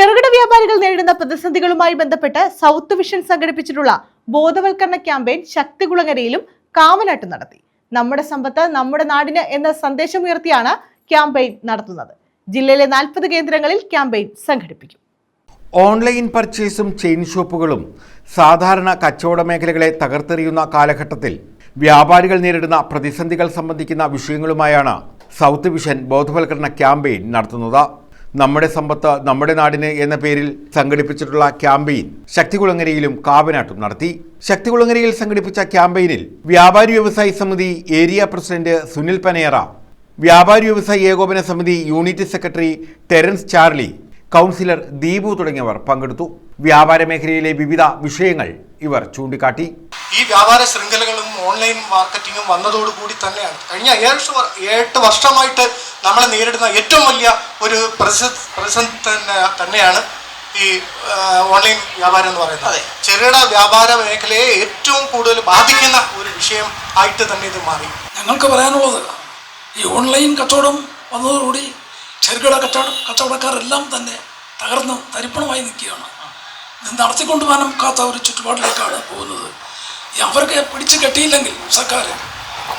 ചെറുകിട വ്യാപാരികൾ നേരിടുന്ന പ്രതിസന്ധികളുമായി ബന്ധപ്പെട്ട് സൗത്ത് വിഷൻ സംഘടിപ്പിച്ചിട്ടുള്ള ബോധവൽക്കരണ ക്യാമ്പയിൻ ശക്തികുളങ്ങരയിലും കാവനാട്ട് നടത്തി. നമ്മുടെ സമ്പത്ത് നമ്മുടെ നാടിന് എന്ന സന്ദേശമുയർത്തിയാണ് ക്യാമ്പയിൻ നടത്തുന്നത്. ജില്ലയിലെ നാൽപ്പത് കേന്ദ്രങ്ങളിൽ ക്യാമ്പയിൻ സംഘടിപ്പിക്കും. ഓൺലൈൻ പർച്ചേസും ചെയിൻ ഷോപ്പുകളും സാധാരണ കച്ചവട മേഖലകളെ തകർത്തെറിയുന്ന കാലഘട്ടത്തിൽ വ്യാപാരികൾ നേരിടുന്ന പ്രതിസന്ധികൾ സംബന്ധിക്കുന്ന വിഷയങ്ങളുമായാണ് സൗത്ത് വിഷൻ ബോധവൽക്കരണ ക്യാമ്പയിൻ നടത്തുന്നത്. നമ്മുടെ സമ്പത്ത് നമ്മുടെ നാടിന് എന്ന പേരിൽ സംഘടിപ്പിച്ചിട്ടുള്ള ക്യാമ്പയിൻ ശക്തികുളങ്ങരയിലും കാവനാട്ടും നടത്തി. ശക്തികുളങ്ങരയിൽ സംഘടിപ്പിച്ച ക്യാമ്പയിനിൽ വ്യാപാരി വ്യവസായി സമിതി ഏരിയ പ്രസിഡന്റ് സുനിൽ പനേറ വ്യാപാരി വ്യവസായി ഏകോപന സമിതി unit secretary Terence Charlie councillor Deepu തുടങ്ങിയവർ പങ്കെടുത്തു. വ്യാപാര മേഖലയിലെ വിവിധ വിഷയങ്ങൾ ഇവർ ചൂണ്ടിക്കാട്ടി. ഈ വ്യാപാര ശൃംഖലകളും ഓൺലൈൻ മാർക്കറ്റിങ്ങും വന്നതോടുകൂടി തന്നെയാണ്. കഴിഞ്ഞ ഏഴ് എട്ട് വർഷമായിട്ട് നമ്മൾ നേരിടുന്ന ഏറ്റവും വലിയ ഒരു പ്രതിസ- പ്രതിസന്ധി തന്നെ തന്നെയാണ് ഈ ഓൺലൈൻ വ്യാപാരം എന്ന് പറയുന്നത്. അതെ. ചെറുകിട വ്യാപാര മേഖലയെ ഏറ്റവും കൂടുതൽ ബാധിക്കുന്ന ഒരു വിഷയം ആയിട്ട് തന്നെ ഇത് മാറി. ഞങ്ങൾക്ക് പറയാനുള്ളത് ഈ ഓൺലൈൻ കച്ചവടം വന്നതോടുകൂടി ചെറുകിട കച്ചവട കച്ചവടക്കാരെല്ലാം തന്നെ തകർന്ന് തരിപ്പണമായി നിൽക്കുകയാണ്. ഇത് നടത്തിക്കൊണ്ട് പോകാൻ നമുക്കാത്ത ഒരു ചുറ്റുപാടിലേക്കാണ് പോകുന്നത്. അവർക്ക് പിടിച്ചു കെട്ടിയില്ലെങ്കിൽ സർക്കാർ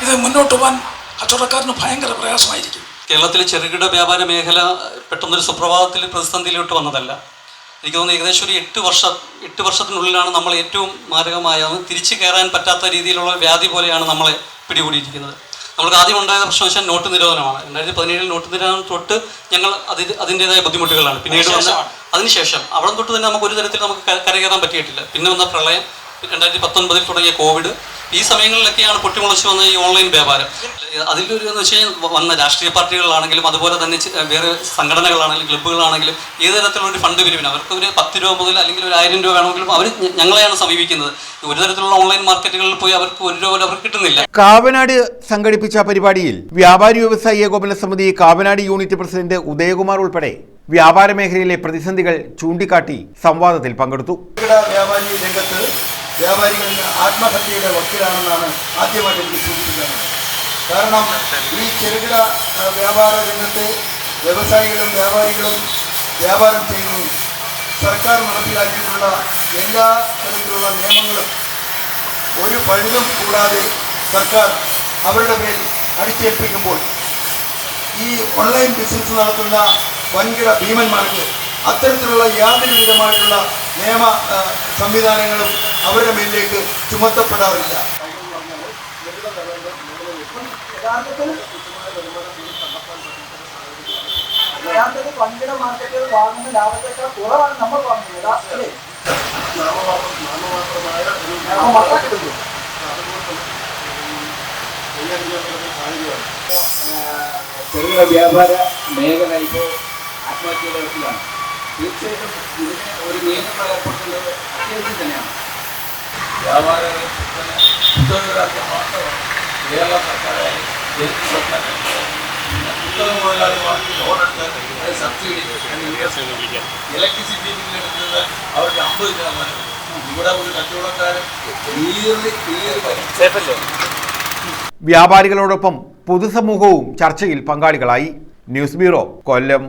ഇത് മുന്നോട്ട് പോകാൻ കച്ചവടക്കാരന് ഭയങ്കര പ്രയാസമായിരിക്കും. കേരളത്തിലെ ചെറുകിട വ്യാപാര മേഖല പെട്ടെന്നൊരു സുപ്രഭാതത്തിൽ പ്രതിസന്ധിയിലോട്ട് വന്നതല്ല. എനിക്ക് തോന്നുന്നു ഏകദേശം ഒരു എട്ട് വർഷം എട്ട് വർഷത്തിനുള്ളിലാണ് നമ്മൾ ഏറ്റവും മാരകമായ തിരിച്ചു കയറാൻ പറ്റാത്ത രീതിയിലുള്ള വ്യാധി പോലെയാണ് നമ്മളെ പിടികൂടിയിരിക്കുന്നത്. നമുക്ക് ആദ്യം ഉണ്ടായ പ്രശ്നം വെച്ചാൽ നോട്ട് നിരോധനമാണ്. രണ്ടായിരത്തി പതിനേഴിൽ നോട്ട് നിരോധനം തൊട്ട് ഞങ്ങൾ അതി അതിന്റെതായ ബുദ്ധിമുട്ടുകളാണ്. പിന്നീട് വന്ന അതിനുശേഷം അവിടെ തൊട്ട് തന്നെ നമുക്ക് ഒരു തരത്തിൽ നമുക്ക് കരകയറാൻ പറ്റിയിട്ടില്ല. പിന്നെ വന്ന പ്രളയം രണ്ടായിരത്തി പത്തൊൻപതിൽ തുടങ്ങിയ കോവിഡ് ഈ സമയങ്ങളിലൊക്കെയാണ് പൊട്ടിമുളച്ചു വന്ന ഈ ഓൺലൈൻ വ്യാപാരം. അതിലൊരു എന്ന് വെച്ചാൽ കഴിഞ്ഞാൽ വന്ന രാഷ്ട്രീയ പാർട്ടികളാണെങ്കിലും അതുപോലെ തന്നെ വേറെ സംഘടനകളാണെങ്കിലും ക്ലബ്ബുകളാണെങ്കിലും ഏത് തരത്തിലുള്ള ഒരു ഫണ്ട് പിരിവിന് അവർക്ക് ഒരു പത്ത് രൂപ മുതൽ അല്ലെങ്കിൽ ഒരു ആയിരം രൂപ വേണമെങ്കിലും അവർ ഞങ്ങളെയാണ് സമീപിക്കുന്നത്. ഒരു തരത്തിലുള്ള ഓൺലൈൻ മാർക്കറ്റുകളിൽ പോയി അവർക്ക് ഒരു രൂപ പോലും അവർക്ക് കിട്ടുന്നില്ല. കാവനാട് സംഘടിപ്പിച്ച പരിപാടിയിൽ വ്യാപാരി വ്യവസായി ഏകോപന സമിതി കാവനാട് യൂണിറ്റ് പ്രസിഡന്റ് ഉദയകുമാർ ഉൾപ്പെടെ വ്യാപാര മേഖലയിലെ പ്രതിസന്ധികൾ ചൂണ്ടിക്കാട്ടി സംവാദത്തിൽ പങ്കെടുത്തു. വ്യാപാരി രംഗത്ത് വ്യാപാരികൾ ആത്മഹത്യയുടെ വക്കിലാണെന്നാണ് ആദ്യമായിട്ട് എനിക്ക് സൂചിപ്പിക്കുന്നത് കാരണം ഈ ചെറുകിട വ്യാപാര രംഗത്തെ വ്യവസായികളും വ്യാപാരികളും വ്യാപാരം ചെയ്യുന്നു. സർക്കാർ നടപ്പിലാക്കിയിട്ടുള്ള എല്ലാ തരത്തിലുള്ള നിയമങ്ങളും ഒരു പഴുതും കൂടാതെ സർക്കാർ അവരുടെ മേൽ അടിച്ചേൽപ്പിക്കുമ്പോൾ ഈ ഓൺലൈൻ ബിസിനസ് നടത്തുന്ന വൻകിട ഭീമന്മാർക്ക് അത്തരത്തിലുള്ള യാതൊരു വിധമായിട്ടുള്ള നിയമ സംവിധാനങ്ങളും അവരുടെ മേലിലേക്ക് ചുമത്തപ്പെടാറില്ല യഥാർത്ഥത്തിൽ വൻകിട മാർക്കറ്റുകൾ വാങ്ങുന്ന ലാഭത്തേക്കാൾ കുറവാണ് നമ്മൾ വാങ്ങുന്നത്. ചെറുകിട വ്യാപാര മേഖല ഇപ്പോൾ ആത്മഹത്യയുടെ തീർച്ചയായിട്ടും ഇതിന് തന്നെയാണ് ഇലക്ട്രിസിറ്റി വ്യാപാരികളോടൊപ്പം പൊതുസമൂഹവും ചർച്ചയിൽ പങ്കാളികളായി. News bureau Kollam.